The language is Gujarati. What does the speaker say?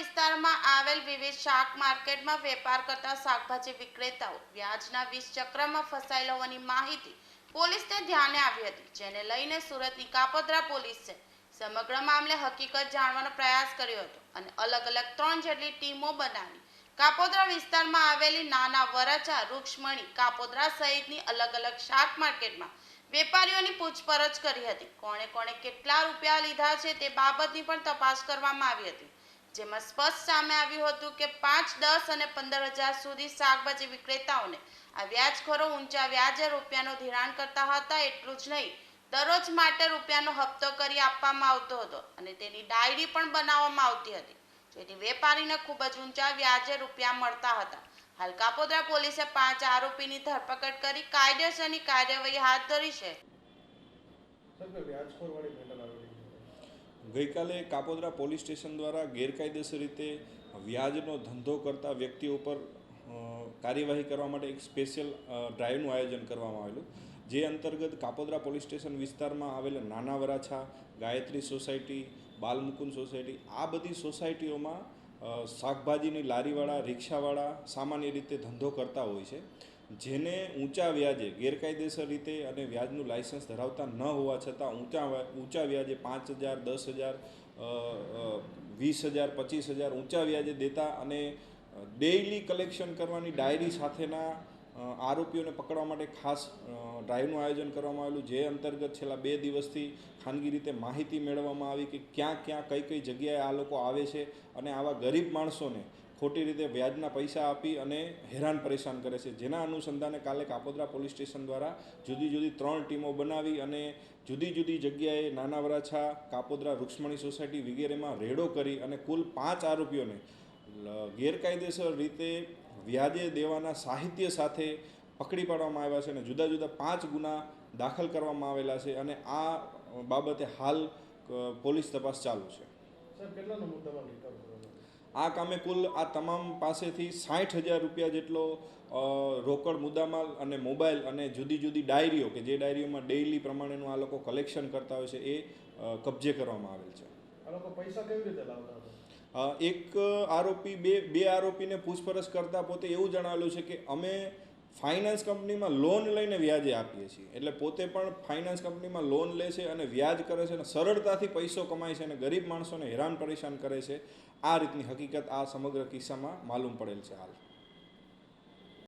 આવેલી શાક માર્કેટમાં વેપાર કરતા શાકભાજી વિક્રેતાઓ વ્યાજના વીસ ચક્રમાં ફસાયેલા હોવાની માહિતી પોલીસને ધ્યાને આવી હતી, જેને લઈને સુરતની કાપોદ્રા પોલીસે સમગ્ર મામલે હકીકત જાણવાનો પ્રયાસ કર્યો હતો અને અલગ અલગ ત્રણ જેટલી ટીમો બનાવી. કાપોદ્રા વિસ્તારમાં આવેલી નાના વરાછા, રૂક્ષમણી, કાપોદ્રા સહિતની અલગ અલગ શાક માર્કેટમાં વેપારીઓની પૂછપરછ કરી હતી. કોણે કોણે કેટલા રૂપિયા લીધા છે તે બાબતની પણ તપાસ કરવામાં આવી હતી. જેમાં સ્પષ્ટ સામે આવ્યું હતું કે પાંચ, દસ અને પંદર હજાર સુધી શાકભાજી વિક્રેતાઓને આ વ્યાજખોરો ઊંચા વ્યાજે રૂપિયાનું ધિરાણ કરતા હતા એટલું જ નહીં, દરરોજ માટે રૂપિયાનો હપ્તો કરી આપવામાં આવતો હતો અને તેની ડાયરી પણ બનાવવામાં આવતી હતી, જેથી વેપારીને ખૂબ જ ઊંચા વ્યાજે રૂપિયા મળતા હતા. હાલ કાપોદ્રા પોલીસે પાંચ આરોપીની ધરપકડ કરી કાયદેસરની કાર્યવાહી હાથ ધરી છે સર કે વ્યાજખોરવાળી મેટલ આવેલી છે ગઈકાલે કાપોદ્રા પોલીસ સ્ટેશન દ્વારા ગેરકાયદેસર રીતે વ્યાજનો ધંધો કરતા વ્યક્તિઓ પર કાર્યવાહી કરવા માટે એક સ્પેશિયલ ડ્રાઈવનું આયોજન કરવામાં આવેલું. જે અંતર્ગત કાપોદ્રા પોલીસ સ્ટેશન વિસ્તારમાં આવેલા નાના વરાછા, ગાયત્રી સોસાયટી, બાલમુકુંદ સોસાયટી, આ બધી સોસાયટીઓમાં શાકભાજીની લારીવાળા, રિક્ષાવાળા સામાન્ય રીતે ધંધો કરતા હોય છે. જેને ઊંચા વ્યાજે, ગેરકાયદેસર રીતે અને વ્યાજનું લાયસન્સ ધરાવતા ન હોવા છતાં ઊંચા ઊંચા વ્યાજે પાંચ હજાર, દસ હજાર વીસ હજાર, પચીસ હજાર ઊંચા વ્યાજે દેતા અને ડેઇલી કલેક્શન કરવાની ડાયરી સાથેના આરોપીઓને પકડવા માટે ખાસ ડ્રાઈવનું આયોજન કરવામાં આવેલું, જે અંતર્ગત છેલ્લા બે દિવસથી ખાનગી રીતે માહિતી મેળવવામાં આવી કે ક્યાં ક્યાં કઈ કઈ જગ્યાએ આ લોકો આવે છે અને આવા ગરીબ માણસોને ખોટી રીતે વ્યાજના પૈસા આપી અને હેરાન પરેશાન કરે છે. જેના અનુસંધાને કાલે કાપોદ્રા પોલીસ સ્ટેશન દ્વારા જુદી જુદી ત્રણ ટીમો બનાવી અને જુદી જુદી જગ્યાએ નાના વરાછા કાપોદ્રા રૂક્ષ્મણી સોસાયટી વગેરેમાં રેડો કરી અને કુલ પાંચ આરોપીઓને ગેરકાયદેસર રીતે વ્યાજે દેવાના સાહિત્ય સાથે પકડી પાડવામાં આવ્યા છે અને જુદા જુદા પાંચ ગુના દાખલ કરવામાં આવેલા છે અને આ બાબતે હાલ પોલીસ તપાસ ચાલુ છે. આ કામે કુલ આ તમામ પાસેથી સાઠ હજાર રૂપિયા જેટલો રોકડ મુદ્દામાલ અને મોબાઈલ અને જુદી જુદી ડાયરીઓ કે જે ડાયરીઓમાં ડેઇલી પ્રમાણેનું આ લોકો કલેક્શન કરતા હોય છે એ કબજે કરવામાં આવેલ છે. આ લોકો પૈસા કેવી રીતે લાવતા હતા? એક આરોપી બે બે આરોપીને પૂછપરછ કરતાં પોતે એવું જણાવેલું છે કે અમે ફાઇનાન્સ કંપનીમાં લોન લઈને વ્યાજે આપીએ છીએ. એટલે પોતે પણ ફાઇનાન્સ કંપનીમાં લોન લે છે અને વ્યાજ કરે છે અને સરળતાથી પૈસો કમાય છે અને ગરીબ માણસોને હેરાન પરેશાન કરે છે. આ રીતની હકીકત આ સમગ્ર કિસ્સામાં માલુમ પડેલ છે હાલ.